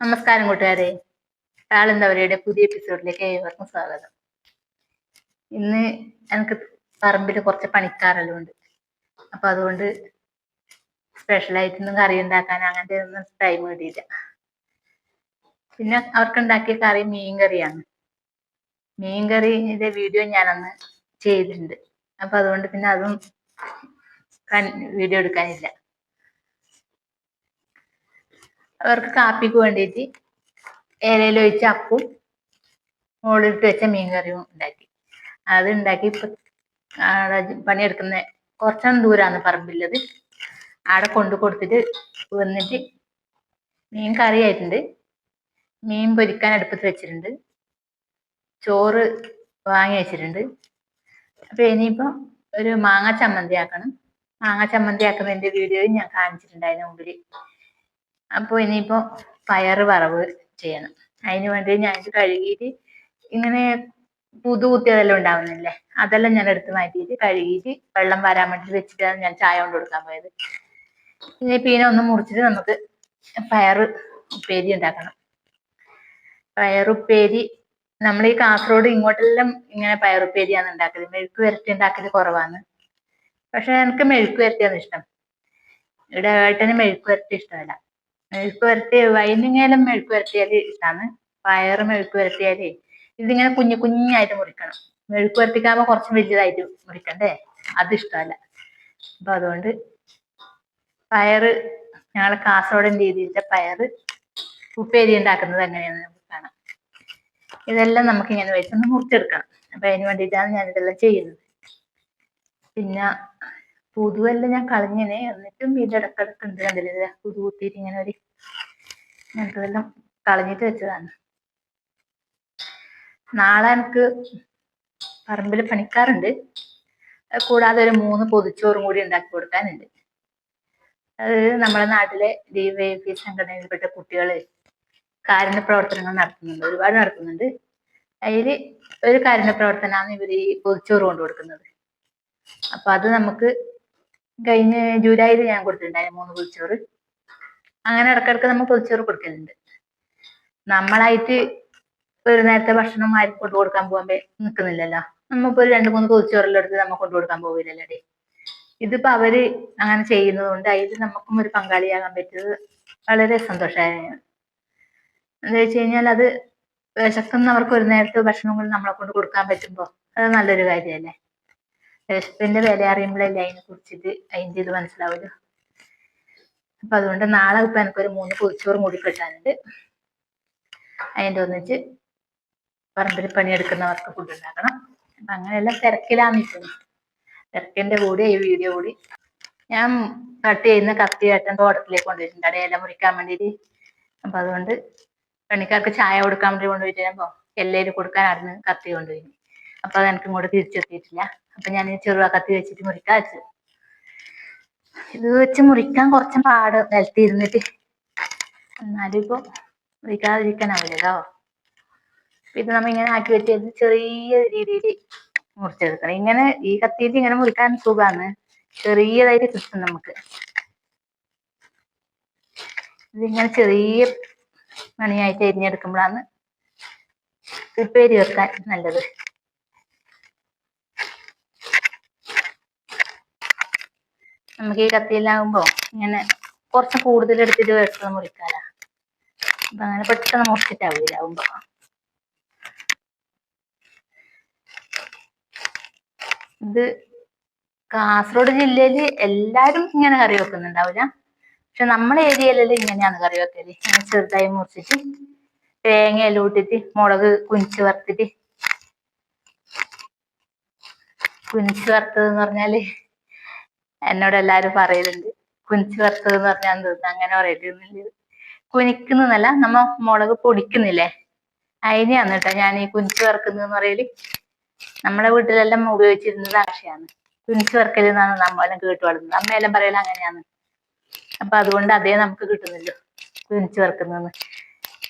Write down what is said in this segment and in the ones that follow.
നമസ്കാരം കൂട്ടുകാരെ. താളെന്തവരയുടെ പുതിയ എപ്പിസോഡിലേക്ക് ഏവർക്കും സ്വാഗതം. ഇന്ന് എനിക്ക് പറമ്പിൽ കുറച്ച് പണിക്കാരെല്ലാം ഉണ്ട് അപ്പൊ അതുകൊണ്ട് സ്പെഷ്യലായിട്ടൊന്നും കറി ഉണ്ടാക്കാൻ അങ്ങനത്തെ ഒന്നും ടൈം കിട്ടിയില്ല. പിന്നെ അവർക്ക് ഉണ്ടാക്കിയ കറി മീൻ കറിയാണ് മീൻ കറിയുടെ വീഡിയോ ഞാനന്ന് ചെയ്തിട്ടുണ്ട്. അപ്പൊ അതുകൊണ്ട് പിന്നെ അതും വീഡിയോ എടുക്കാനില്ല. അവർക്ക് കാപ്പിക്ക് വേണ്ടിയിട്ട് ഇലയിൽ ഒഴിച്ച അപ്പും മുകളിലിട്ട് വെച്ച മീൻകറിയും ഉണ്ടാക്കി. അത് ഉണ്ടാക്കി ഇപ്പൊ ആടെ പണിയെടുക്കുന്ന കുറച്ചും ദൂരാന്ന് പറമ്പില്ലത്. ആടെ കൊണ്ടു കൊടുത്തിട്ട് വന്നിട്ട് മീൻ കറി ആയിട്ടുണ്ട്. മീൻ പൊരിക്കാൻ അടുപ്പത്ത് വെച്ചിട്ടുണ്ട്. ചോറ് വാങ്ങി വെച്ചിട്ടുണ്ട്. അപ്പൊ ഇനിയിപ്പോ ഒരു മാങ്ങ ചമ്മന്തി ആക്കണം. മാങ്ങ ചമ്മന്തി ആക്കുന്നതിന്റെ വീഡിയോയും ഞാൻ കാണിച്ചിട്ടുണ്ടായിരുന്നു മുമ്പിൽ അപ്പോൾ ഇനിയിപ്പോ പയർ വറവ് ചെയ്യണം. അതിന് വേണ്ടി ഞാൻ കഴുകിയിട്ട് ഇങ്ങനെ പുതു കുത്തിയതെല്ലാം ഉണ്ടാവുന്നില്ലേ? അതെല്ലാം ഞാൻ എടുത്ത് മാറ്റിയിട്ട് കഴുകിയിട്ട് വെള്ളം വരാൻ വേണ്ടി വെച്ചിട്ടാണ് ഞാൻ ചായ കൊണ്ട് കൊടുക്കാൻ പോയത്. ഇനി പിന്നെ ഒന്ന് മുറിച്ചിട്ട് നമുക്ക് പയറ് ഉപ്പേരി ഉണ്ടാക്കണം. പയറുപ്പേരി നമ്മൾ ഈ കാസർഗോഡ് ഇങ്ങോട്ടെല്ലാം ഇങ്ങനെ പയറുപ്പേരിയാണ് ഉണ്ടാക്കൽ. മെഴുക്ക് വരട്ടി ഉണ്ടാക്കൽ കുറവാണ്. പക്ഷെ എനിക്ക് മെഴുക്ക് വരട്ടിയാണ് ഇഷ്ടം. ഇവിടെ ഏട്ടന് മെഴുക്ക് വരട്ടി ഇഷ്ടമല്ല. മെഴുക്ക് വരട്ടി വൈകുന്നേരം മെഴുക്ക് വരട്ടിയാൽ ഇഷ്ടമാണ് പയറ് മെഴുക്ക് വരട്ടിയാൽ ഇതിങ്ങനെ കുഞ്ഞു കുഞ്ഞായിട്ട് മുറിക്കണം. മെഴുക്ക് വരട്ടിക്കാകുമ്പോ കുറച്ച് വലിയതായിട്ട് മുറിക്കണ്ടേ? അത് ഇഷ്ടമല്ല. അപ്പൊ അതുകൊണ്ട് പയറ് ഞങ്ങളെ കാസർഗോഡൻ രീതിയിലെ പയറ് ഉപ്പേരി ഉണ്ടാക്കുന്നത് എങ്ങനെയാണെന്ന് നമുക്ക് കാണാം. ഇതെല്ലാം നമുക്ക് ഇങ്ങനെ വെച്ചൊന്ന് മുറിച്ചെടുക്കണം. അപ്പൊ അതിന് വേണ്ടിയിട്ടാണ് ഞാൻ ഇതെല്ലാം ചെയ്യുന്നത്. പിന്നെ പുതുവെല്ലാം ഞാൻ കളഞ്ഞിനെ. എന്നിട്ടും ഇത് ഇടക്കിടക്ക് ഉണ്ട് കണ്ടില്ല? പുതു കൂട്ടിയിട്ട് ഇങ്ങനെ ഒരു ഇങ്ങനത്തതെല്ലാം കളഞ്ഞിട്ട് വെച്ചതാണ്. നാളെ എനിക്ക് പറമ്പിൽ പണിക്കാറുണ്ട്. കൂടാതെ ഒരു മൂന്ന് പൊതിച്ചോറും കൂടി ഉണ്ടാക്കി കൊടുക്കാനുണ്ട്. അത് നമ്മുടെ നാട്ടിലെ ഡിവൈഎഫ്ഐ സംഘടനയിൽപ്പെട്ട കുട്ടികൾ കാരുണ്യ പ്രവർത്തനങ്ങൾ നടത്തുന്നുണ്ട്. ഒരുപാട് നടത്തുന്നുണ്ട്. അതിൽ ഒരു കാരുണ്യ പ്രവർത്തനമാണ് ഇവർ ഈ പൊതിച്ചോറ് കൊണ്ടു കൊടുക്കുന്നത്. അപ്പൊ അത് നമുക്ക് കഴിഞ്ഞ ജൂലൈയിൽ ഞാൻ കൊടുത്തിട്ടുണ്ടായിരുന്നു മൂന്ന് പൊതിച്ചോറ്. അങ്ങനെ ഇടക്കിടക്ക് നമ്മൾ പൊതിച്ചോറ് കൊടുക്കലുണ്ട്. നമ്മളായിട്ട് ഒരു നേരത്തെ ഭക്ഷണം ആരും കൊണ്ടു കൊടുക്കാൻ പോകാൻ നിൽക്കുന്നില്ലല്ലോ നമ്മളിപ്പോ ഒരു രണ്ട് മൂന്ന് പൊതിച്ചോറെല്ലാം എടുത്ത് നമ്മൾ കൊണ്ടു കൊടുക്കാൻ പോവില്ലല്ലേ ഇതിപ്പോ അവർ അങ്ങനെ ചെയ്യുന്നതുകൊണ്ട് അതിൽ നമുക്കും ഒരു പങ്കാളിയാകാൻ പറ്റിയത് വളരെ സന്തോഷമായിരുന്നു എന്താ വെച്ച് കഴിഞ്ഞാൽ അത് വിശക്കുന്നവർക്ക് ഒരു നേരത്തെ ഭക്ഷണം കൂടി നമ്മളെ കൊണ്ട് കൊടുക്കാൻ പറ്റുമ്പോൾ അത് നല്ലൊരു കാര്യമല്ലേ? വിശപ്പിന്റെ വില അറിയുമ്പോഴല്ലേ അതിനെ കുറിച്ചിട്ട് അതിന്റെ ഇത് മനസ്സിലാവുമല്ലോ അപ്പൊ അതുകൊണ്ട് നാളെ ഇപ്പൊ എനിക്കൊരു മൂന്ന് പൊതിച്ചോറും കൂടി കിട്ടാനുണ്ട്. അതിന്റെ ഒന്നിച്ച് പറമ്പിൽ പണിയെടുക്കുന്നവർക്ക് ഫുഡ് ഉണ്ടാക്കണം. അപ്പൊ അങ്ങനെയെല്ലാം തിരക്കിലാന്ന് നിൽക്കുന്നു തിരക്കിന്റെ കൂടെ ഈ വീഡിയോ കൂടി ഞാൻ കട്ട് ചെയ്യുന്ന കത്തി ഏട്ടൻ തോട്ടത്തിലേക്ക് കൊണ്ടുപോയിട്ടുണ്ട്. അവിടെ ഇല മുറിക്കാൻ വേണ്ടിയിട്ട്. അപ്പൊ അതുകൊണ്ട് പണിക്കാർക്ക് ചായ കൊടുക്കാൻ വേണ്ടി കൊണ്ടുപോയിട്ട് ഞാൻ എല്ലയിൽ കൊടുക്കാൻ അവിടുന്ന് കത്തി കൊണ്ടുപോയി. അപ്പൊ അത് എനിക്ക് ഇങ്ങോട്ട് തിരിച്ചെത്തിയിട്ടില്ല. അപ്പൊ ഞാൻ ചെറുവാ കത്തി വെച്ചിട്ട് മുറിക്കാൻ വെച്ചു ഇത് വെച്ച് മുറിക്കാൻ കുറച്ച് പാട് നിലത്തി ഇരുന്നിട്ട് എന്നാലും ഇപ്പൊ മുറിക്കാതിരിക്കാനാവില്ലല്ലോ ഇത് നമ്മ ഇങ്ങനെ ആക്കി വെച്ചത് ചെറിയ രീതിയിൽ മുറിച്ചെടുക്കണം. ഇങ്ങനെ ഈ കത്തിയിൽ ഇങ്ങനെ മുറിക്കാൻ സുഖമാണ് ചെറിയതായിട്ട് കിട്ടും നമുക്ക്. ഇതിങ്ങനെ ചെറിയ മണിയായിട്ട് എരിഞ്ഞെടുക്കുമ്പോഴാണ് ഉപ്പേരി വെക്കാൻ നല്ലത്. നമുക്ക് ഈ കത്തിയിലാകുമ്പോ ഇങ്ങനെ കുറച്ച് കൂടുതൽ എടുത്തിട്ട് വെട്ടം മുറിക്കാല. അപ്പൊ അങ്ങനെ പെട്ടെന്ന് മുറിച്ചിട്ടാവില്ലാകുമ്പോ ഇത് കാസർഗോഡ് ജില്ലയിൽ എല്ലാരും ഇങ്ങനെ കറി വെക്കുന്നുണ്ടാവില്ല പക്ഷെ നമ്മളെ ഏരിയയിലെല്ലാം ഇങ്ങനെയാണ് കറി വെക്കൽ. ഇങ്ങനെ ചെറുതായി മുറിച്ചിട്ട് തേങ്ങയെല്ലാം ഇട്ടിട്ട് മുളക് കുഞ്ചി വറുത്തിട്ട് കുഞ്ചി വറുത്തത് എന്ന് പറഞ്ഞാൽ എന്നോട് എല്ലാരും പറയലുണ്ട്. കുനിച്ച് വറുത്തത് എന്ന് പറഞ്ഞാൽ തോന്നുന്നു അങ്ങനെ പറയരുന്നില്ല കുനിക്കുന്നതല്ല നമ്മ മുളക് പൊടിക്കുന്നില്ലേ? അതിനെയാണ് കേട്ടോ. ഞാൻ ഈ കുനിച്ച് വറുക്കുന്നതെന്ന് പറയൽ. നമ്മുടെ വീട്ടിലെല്ലാം ഉപയോഗിച്ചിരുന്നത് ആശയാണ്. കുനിച്ച് വറുക്കൽ എന്നാണ് നമ്മളെല്ലാം കേട്ട് വളർന്നത്. അമ്മയെല്ലാം പറയല അങ്ങനെയാണ്. അപ്പൊ അതുകൊണ്ട് അതേ നമുക്ക് കിട്ടുന്നില്ലോ കുനിച്ച് വറുക്കുന്നതെന്ന്.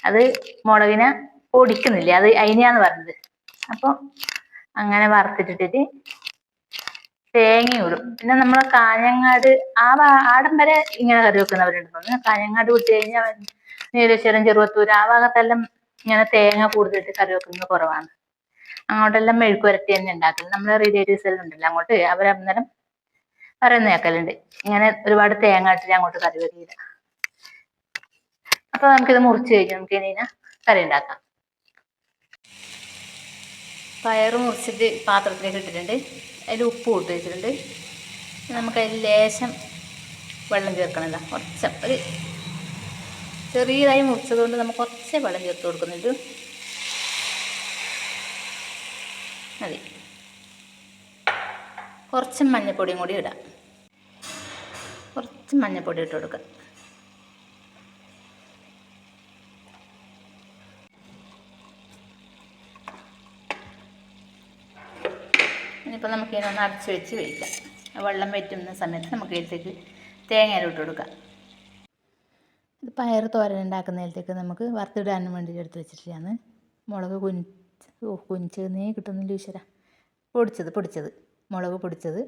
അത് മുളകിനെ പൊടിക്കുന്നില്ലേ? അത് അതിനെയാന്ന് പറഞ്ഞത്. അപ്പൊ അങ്ങനെ വറുത്തിട്ടിട്ട് തേങ്ങ ഇടും. പിന്നെ നമ്മൾ കാഞ്ഞങ്ങാട് ആ ആടം വരെ ഇങ്ങനെ കറി വെക്കുന്നവരുണ്ട്. തോന്നുന്നു കാഞ്ഞങ്ങാട് വിട്ട് കഴിഞ്ഞാൽ നീലേശ്വരം ചെറുവത്തൂർ ആ ഭാഗത്തെല്ലാം ഇങ്ങനെ തേങ്ങ കൂടുതലിട്ട് കറി വെക്കുന്നത് കുറവാണ്. അങ്ങോട്ടെല്ലാം മെഴുക്ക് വരട്ടി തന്നെ ഉണ്ടാക്കുന്നത് നമ്മളെ റിലേറ്റീവ്സ് എല്ലാം ഉണ്ടല്ലോ അങ്ങോട്ട്. അവരന്നേരം പറയുന്ന കേക്കലുണ്ട്. ഇങ്ങനെ ഒരുപാട് തേങ്ങ ഇട്ടിട്ട് അങ്ങോട്ട് കറി വരില്ല അപ്പൊ നമുക്കിത് മുറിച്ച് കഴിഞ്ഞ് നമുക്ക് ഇനി കറി ഉണ്ടാക്കാം. പയറ് മുറിച്ചിട്ട് പാത്രത്തിലേക്ക് ഇട്ടിട്ടുണ്ട്. അതിൽ ഉപ്പ് ഇട്ട് വെച്ചിട്ടുണ്ട്. നമുക്ക് അതിൽ ലേശം വെള്ളം ചേർക്കണമല്ല കുറച്ച് ഒരു ചെറിയതായി മുറിച്ചതുകൊണ്ട് നമുക്ക് കുറച്ച് വെള്ളം ചേർത്ത് കൊടുക്കുന്നുണ്ട് മതി. കുറച്ച് മഞ്ഞൾപ്പൊടിയും കൂടി ഇടാം. കുറച്ച് മഞ്ഞൾപ്പൊടി ഇട്ട് കൊടുക്കാം. ഇനിയിപ്പോൾ നമുക്ക് ഇതിനൊന്ന് അടച്ച് വെച്ച് വേവിക്കാം വെള്ളം വറ്റുന്ന സമയത്ത് നമുക്ക് ഇതിലേക്ക് തേങ്ങ ഇട്ട് കൊടുക്കാം. ഇത് പയർ തോരൻ ഉണ്ടാക്കുന്നതിലേക്ക് നമുക്ക് വറുത്തിടാനും വേണ്ടി എടുത്ത് വെച്ചിട്ടാണ് മുളക് കുഞ്ച് ഓ കുഞ്ചെന്നേ കിട്ടുന്നില്ല ഈശ്വര. പൊടിച്ചത് പൊടിച്ചത്. മുളക് പൊടിച്ചത്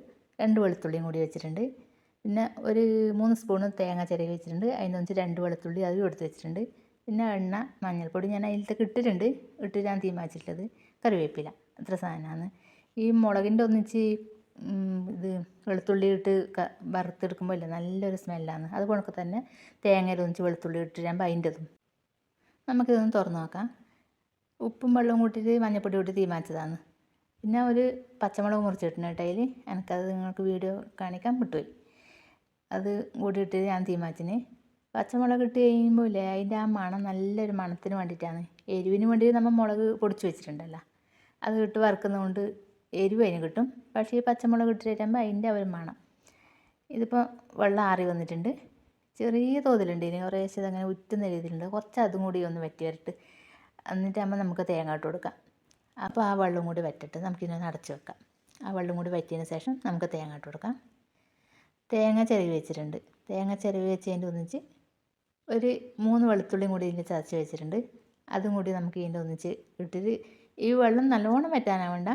രണ്ട് വെളുത്തുള്ളിയും കൂടി വെച്ചിട്ടുണ്ട്. പിന്നെ ഒരു മൂന്ന് സ്പൂണ് തേങ്ങ ചിരകി വെച്ചിട്ടുണ്ട്. അതിന്റെ വെച്ച് രണ്ട് വെളുത്തുള്ളി അതും എടുത്ത് വെച്ചിട്ടുണ്ട്. പിന്നെ എണ്ണ മഞ്ഞൾപ്പൊടി ഞാൻ അതിലത്തേക്ക് ഇട്ടിട്ടുണ്ട്. ഇട്ട് ഞാൻ തീരുമാനിച്ചിട്ടുള്ളത് കറിവേപ്പില. അത്ര സാധനമാണ്. ഈ മുളകിന്റെ ഒന്നിച്ച് ഇത് വെളുത്തുള്ളി ഇട്ട് വറുത്തെടുക്കുമ്പോൾ ഇല്ലേ നല്ലൊരു സ്മെല്ലാണ്. അത് കണക്ക് തന്നെ തേങ്ങയിൽ ഒന്നിച്ച് വെളുത്തുള്ളി ഇട്ടിട്ടാകുമ്പോൾ അതിന്റെതും നമുക്കിതൊന്ന് തുറന്ന് നോക്കാം. ഉപ്പും വെള്ളവും കൂട്ടിയിട്ട് മഞ്ഞപ്പൊടി കൂട്ടി തീരുമാനിച്ചതാണ്. പിന്നെ ഒരു പച്ചമുളക് മുറിച്ചിട്ടുണ്ട് കേട്ടോ അതിൽ എനിക്കത് നിങ്ങൾക്ക് വീഡിയോ കാണിക്കാൻ വിട്ടുപോയി. അത് കൂടിയിട്ട് ഞാൻ തീരുമാനിച്ചിന്. പച്ചമുളക് ഇട്ട് കഴിയുമ്പോൾ ഇല്ലേ അതിന്റെ ആ മണം നല്ലൊരു മണത്തിന് വേണ്ടിയിട്ടാണ്. എരിവിന് വേണ്ടി നമ്മൾ മുളക് പൊടിച്ച് വെച്ചിട്ടുണ്ടല്ലോ. അത് ഇട്ട് വറുക്കുന്നതുകൊണ്ട് എരിവ് അതിന് കിട്ടും. പക്ഷേ ഈ പച്ചമുളക് ഇട്ട് അതിന്റെ ഒരു മണം. ഇതിപ്പോൾ വെള്ളം ആറി വന്നിട്ടുണ്ട്. ചെറിയ തോതിലുണ്ട്. ഇനി കുറേശ്ശെ അങ്ങനെ ഉറ്റുന്ന രീതിയിലുണ്ട്. കുറച്ച് അതും കൂടി ഒന്ന് വെറ്റി വരട്ട്. എന്നിട്ടാകുമ്പോൾ നമുക്ക് തേങ്ങ ഇട്ട് കൊടുക്കാം. അപ്പോൾ ആ വെള്ളം കൂടി വറ്റിട്ട് നമുക്കിതിനൊന്ന് അടച്ച് വെക്കാം. ആ വെള്ളം കൂടി വറ്റിയതിന് ശേഷം നമുക്ക് തേങ്ങ ഇട്ട് കൊടുക്കാം. തേങ്ങ ചിരവി വെച്ചിട്ടുണ്ട്. തേങ്ങ ചിരവി വെച്ചതിന്റെ ഒന്നിച്ച് ഒരു മൂന്ന് വെളുത്തുള്ളിയും കൂടി ഇതിൽ ചതച്ച് വെച്ചിട്ടുണ്ട്. അതും കൂടി നമുക്ക് ഇതിന്റെ ഒന്നിച്ച് ഇട്ടിട്ട് ഈ വെള്ളം നല്ലോണം വറ്റാനാവണ്ട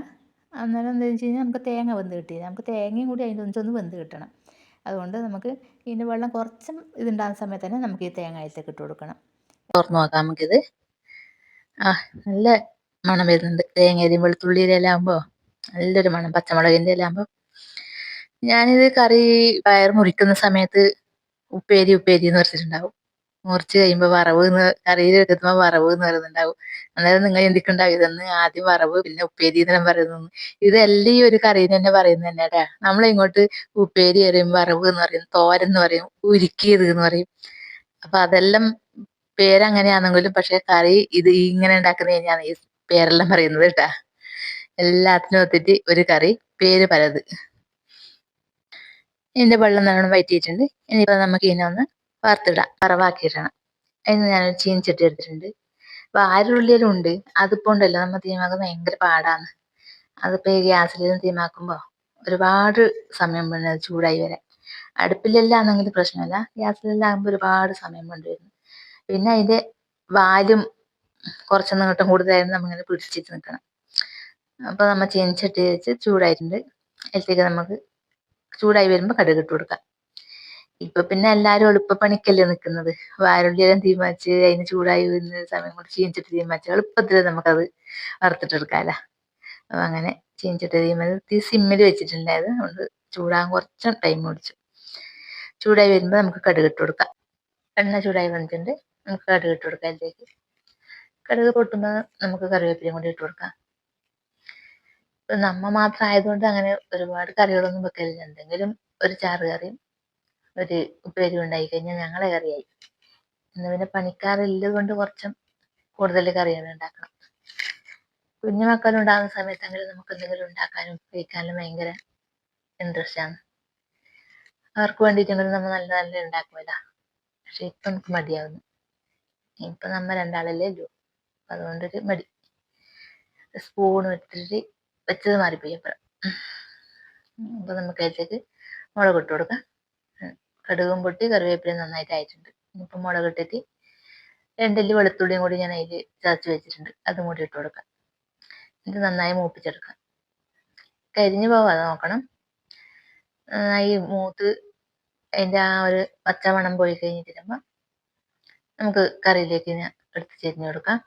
അന്നേരം എന്താ വെച്ച് കഴിഞ്ഞാൽ നമുക്ക് തേങ്ങ വെന്ത് കിട്ടിയില്ല നമുക്ക് തേങ്ങയും കൂടി അതിന്റെ ഒന്നിച്ചൊന്ന് വെന്ത് കിട്ടണം. അതുകൊണ്ട് നമുക്ക് ഇതിന്റെ വെള്ളം കുറച്ചും ഇതുണ്ടാകുന്ന സമയത്ത് തന്നെ നമുക്ക് ഈ തേങ്ങ അതിലേക്ക് ഇട്ട് കൊടുക്കണം. തുറന്നു നോക്കാം നമുക്കിത്. ആ നല്ല മണം വരുന്നുണ്ട്. തേങ്ങയിലും വെളുത്തുള്ളിയുടെ എല്ലാം ആകുമ്പോൾ നല്ലൊരു മണം. പച്ചമുളകിന്റെ എല്ലാം ആകുമ്പോൾ ഞാനിത് കറി പയർ മുറിക്കുന്ന സമയത്ത് ഉപ്പേരി ഉപ്പേരി എന്ന് പറഞ്ഞിട്ടുണ്ടാവും മുറിച്ച് കഴിയുമ്പോൾ വറവ് എന്ന് കറിയിൽ എടുക്കുമ്പോൾ വറവ് എന്ന് പറയുന്നുണ്ടാവും. അന്നേരം നിങ്ങൾ എന്തൊക്കെയുണ്ടാവും ഇതെന്ന് ആദ്യം വറവ് പിന്നെ ഉപ്പേരി എന്നെല്ലാം പറയുന്നു. ഇതെല്ലാം ഈ ഒരു കറിയിൽ തന്നെ പറയുന്നത് തന്നെയാടാ നമ്മളിങ്ങോട്ട് ഉപ്പേരി പറയും വറവ് എന്ന് പറയും തോരൻ എന്ന് പറയും ഉരുക്കിയത് എന്ന് പറയും. അപ്പൊ അതെല്ലാം പേരങ്ങനെയാണെങ്കിലും പക്ഷെ കറി ഇത് ഇങ്ങനെ ഉണ്ടാക്കുന്ന കഴിഞ്ഞാണ് ഈ പേരെല്ലാം പറയുന്നത് കേട്ടാ. എല്ലാത്തിനും ഒത്തിട്ട് ഒരു കറി പേര് പലത്. ഇതിന്റെ വെള്ളം നല്ലോണം വയറ്റിയിട്ടുണ്ട്. ഇനിയിപ്പോ നമുക്ക് ഇതിനൊന്ന് വറുത്തിടാം വറവാക്കിയിടണം. അതിന് ഞാനൊരു ചീനിച്ചട്ടി എടുത്തിട്ടുണ്ട്. ആരുള്ളിയിലും ഉണ്ട് അതിപ്പോ ഉണ്ടല്ലോ. നമ്മൾ തീമാക്കുന്നത് ഭയങ്കര പാടാണ് അതിപ്പോ ഈ ഗ്യാസിലും തീമാക്കുമ്പോ ഒരുപാട് സമയം വേണം അത് ചൂടായി വരാൻ. അടുപ്പിലെല്ലാം ആണെങ്കിൽ പ്രശ്നമില്ല. ഗ്യാസിലെല്ലാം ആകുമ്പോൾ ഒരുപാട് സമയം കൊണ്ടുവരുന്നു പിന്നെ അതിന്റെ വാലും കിട്ടും കൂടുതലായിരുന്നു നമ്മളിങ്ങനെ പിടിച്ചിട്ട് നിൽക്കണം അപ്പൊ നമ്മൾ ചീനിച്ചട്ടി വെച്ച് ചൂടായിട്ടുണ്ട്. അതിലേക്ക് നമുക്ക് ചൂടായി വരുമ്പോൾ കടുക് ഇട്ട് കൊടുക്കാം. ഇപ്പൊ പിന്നെ എല്ലാരും എളുപ്പപ്പണിക്കല്ലേ നിൽക്കുന്നത് വാരുള്ളിയെല്ലാം തീരുമാനിച്ച് അതിന് ചൂടായി വരുന്ന സമയം കൊണ്ട് ചീഞ്ചിട്ട് തീരുമാനിച്ച് എളുപ്പത്തിൽ നമുക്കത് വറുത്തിട്ടെടുക്കാമല്ലോ അപ്പൊ അങ്ങനെ ചീഞ്ചിട്ട് തീരുമാനിച്ച് തീ സിമ്മിൽ വെച്ചിട്ടുണ്ടായത്. അതുകൊണ്ട് ചൂടാകാൻ കുറച്ച് ടൈം പിടിച്ചു. ചൂടായി വരുമ്പോൾ നമുക്ക് കടുക് ഇട്ട് കൊടുക്കാം. എണ്ണ ചൂടായി വന്നിട്ടുണ്ട്. നമുക്ക് കടുക് ഇട്ട് കൊടുക്കാം അതിലേക്ക്. കടുക് പൊട്ടുമ്പോൾ നമുക്ക് കറിവേപ്പിലയും കൂടി ഇട്ട് കൊടുക്കാം. നമ്മ മാത്രം ആയതുകൊണ്ട് അങ്ങനെ ഒരുപാട് കറികളൊന്നും വെക്കലില്ല. എന്തെങ്കിലും ഒരു ചാറ് കറിയും ഒരു ഉപ്പേരി ഉണ്ടായി കഴിഞ്ഞാൽ ഞങ്ങളെ കറിയായി. ഇന്ന് പിന്നെ പണിക്കാരില്ലത് കൊണ്ട് കുറച്ചും കൂടുതൽ കറികൾ ഉണ്ടാക്കണം. കുഞ്ഞു മക്കളുണ്ടാകുന്ന സമയത്തെങ്കിലും നമുക്ക് എന്തെങ്കിലും ഉണ്ടാക്കാനും ഉപയോഗിക്കാനും ഭയങ്കര ഇൻട്രസ്റ്റ് ആണ്. അവർക്ക് വേണ്ടിയിട്ടെങ്കിലും നമ്മൾ നല്ല നല്ല ഉണ്ടാക്കുമല്ലോ പക്ഷെ ഇപ്പൊ നമുക്ക് മടിയാവുന്നു. ഇപ്പൊ നമ്മ രണ്ടാളല്ലേ ഉള്ളൂ. അതുകൊണ്ടൊരു മടി. സ്പൂൺ വെച്ചിട്ട് വെച്ചത് മാറിപ്പോയി അപ്പൊ നമുക്ക് അതിലേക്ക് മുളക് ഇട്ട് കൊടുക്കാം. കടുകും പൊട്ടി കറിവേപ്പിലയും നന്നായിട്ട് ആയിട്ടുണ്ട് മുളക് ഇട്ടിട്ട് രണ്ടല്ലി വെളുത്തുള്ളിയും കൂടി ഞാൻ അതിൽ ചതച്ച് വെച്ചിട്ടുണ്ട്. അതും കൂടി ഇട്ട് കൊടുക്കാം. ഇത് നന്നായി മൂപ്പിച്ചെടുക്കാം. കരിഞ്ഞു പോവാതെ നോക്കണം. നന്നായി മൂത്ത് അതിന്റെ ആ ഒരു പച്ച മണം പോയി കഴിഞ്ഞിട്ട് നമുക്ക് കറിയിലേക്ക് ഞാൻ എടുത്ത് ചെരിഞ്ഞു കൊടുക്കാം.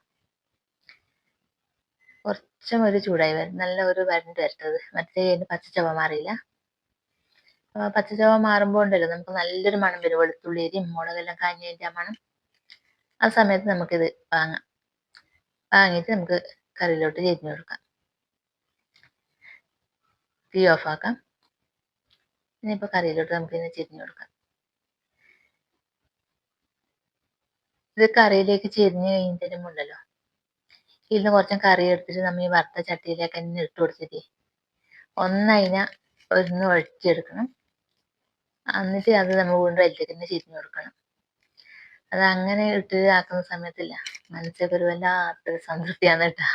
കുറച്ചും ഒരു ചൂടായി വരും നല്ല ഒരു വരണ്ട് വരട്ടത്. മറ്റേ അതിന്റെ ചുവ മാറിയില്ല. പച്ചച്ചവ മാറുമ്പോൾ ഉണ്ടല്ലോ നമുക്ക് നല്ലൊരു മണം വരും. വെളുത്തുള്ളിയും മുളകെല്ലാം കാഞ്ഞതിന്റെ ആ മണം. ആ സമയത്ത് നമുക്കിത് വാങ്ങാം. വാങ്ങിയിട്ട് നമുക്ക് കറിയിലോട്ട് ചെരിഞ്ഞു കൊടുക്കാം. തീ ഓഫാക്കാം. ഇനിയിപ്പോൾ കറിയിലോട്ട് നമുക്ക് ഇതിനെ ചെരിഞ്ഞു കൊടുക്കാം. ഇത് കറിയിലേക്ക് ചെരിഞ്ഞു കഴിഞ്ഞിട്ടും ഉണ്ടല്ലോ ഇതിന് കുറച്ച് കറി എടുത്തിട്ട് നമ്മൾ ഈ വറുത്ത ചട്ടിയിലേക്ക് തന്നെ ഇട്ട് കൊടുത്തിട്ട് ഒന്നതിനെ ഒന്ന് ഒഴിച്ചെടുക്കണം എന്നിട്ട് അത് നമ്മൾ വീണ്ടും അതിലേക്ക് തന്നെ കൊടുക്കണം. അത് അങ്ങനെ ഇട്ട് ആക്കുന്ന സമയത്തില്ല. മനസ്സൊക്കെ ഒരു വല്ലാത്തൊരു സംതൃപ്തിയാണ് കേട്ടോ.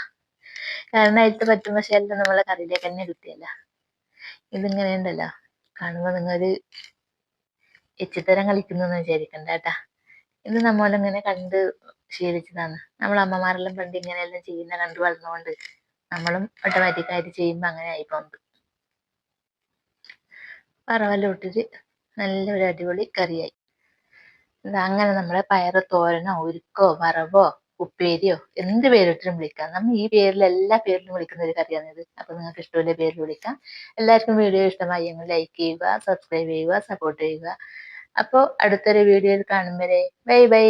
കാരണം അതിലത്തെ പറ്റും പക്ഷേ എല്ലാം നമ്മളെ കറിയിലേക്ക് തന്നെ കിട്ടിയല്ല. ഇതിങ്ങനെ ഉണ്ടല്ലോ. കാണുമ്പോൾ നിങ്ങൾ എച്ചിത്തരം കളിക്കുന്നു വിചാരിക്കണ്ട കേട്ടാ. ഇത് നമ്മളിങ്ങനെ കണ്ട് ശീലിച്ചതാണ്. നമ്മൾ അമ്മമാരെല്ലാം പണ്ട് ഇങ്ങനെയെല്ലാം ചെയ്യുന്ന കണ്ടു വളർന്നുകൊണ്ട് നമ്മളും ഓട്ടോമാറ്റിക്കായിട്ട് ചെയ്യുമ്പോൾ അങ്ങനെ ആയി പോകുന്നത് ഇട്ടിട്ട് നല്ലൊരു അടിപൊളി കറിയായി. അങ്ങനെ നമ്മളെ പയർ തോരനോ ഉരുക്കോ വറവോ ഉപ്പേരിയോ എന്ത് പേരിട്ടും വിളിക്കാം. നമ്മൾ ഈ പേരിൽ എല്ലാ പേരിലും വിളിക്കുന്ന ഒരു കറിയാണിത് അപ്പൊ നിങ്ങൾക്ക് ഇഷ്ടമുള്ള പേരിൽ വിളിക്കാം. എല്ലാവർക്കും വീഡിയോ ഇഷ്ടമായി എങ്കിൽ ലൈക്ക് ചെയ്യുക സബ്സ്ക്രൈബ് ചെയ്യുക സപ്പോർട്ട് ചെയ്യുക. അപ്പോൾ അടുത്തൊരു വീഡിയോയിൽ കാണും വരെ. Bye bye.